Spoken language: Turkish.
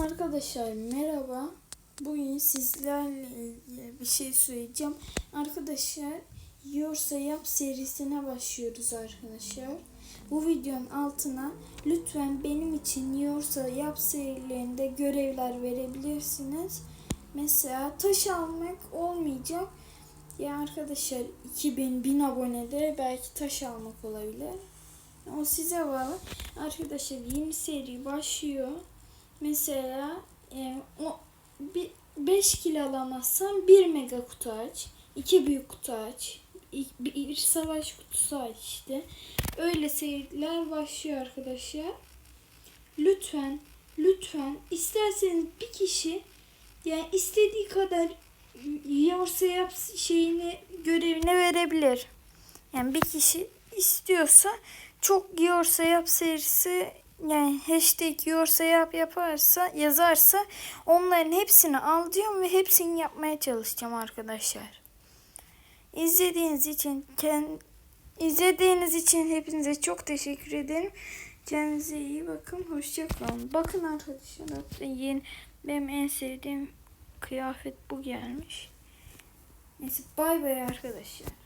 Arkadaşlar merhaba. Bugün sizlerle ilgili bir şey söyleyeceğim. Arkadaşlar Yiyorsa Yap serisine başlıyoruz arkadaşlar. Bu videonun altına lütfen benim için Yiyorsa Yap serilerinde görevler verebilirsiniz. Mesela taş almak olmayacak. Ya arkadaşlar 2000 1000 abonede belki taş almak olabilir. O size bağlı. Arkadaşlar yeni seri başlıyor. Mesela e, o bir 5 kilo alamazsan 1 mega kutu aç. 2 büyük kutu aç. Bir, savaş kutusu aç işte. Öyle seriler başlıyor arkadaşlar. Lütfen lütfen isterseniz bir kişi yani istediği kadar yiyorsa yap şeyini görevine verebilir. Yani bir kişi istiyorsa çok yiyorsa yap serisi yani hashtag yiyorsa yap yaparsa yazarsa onların hepsini al diyorum ve hepsini yapmaya çalışacağım arkadaşlar. İzlediğiniz için kend, izlediğiniz için hepinize çok teşekkür ederim. Kendinize iyi bakın. Hoşça kalın. Bakın arkadaşlar yeni benim en sevdiğim kıyafet bu gelmiş. Neyse bay bay arkadaşlar.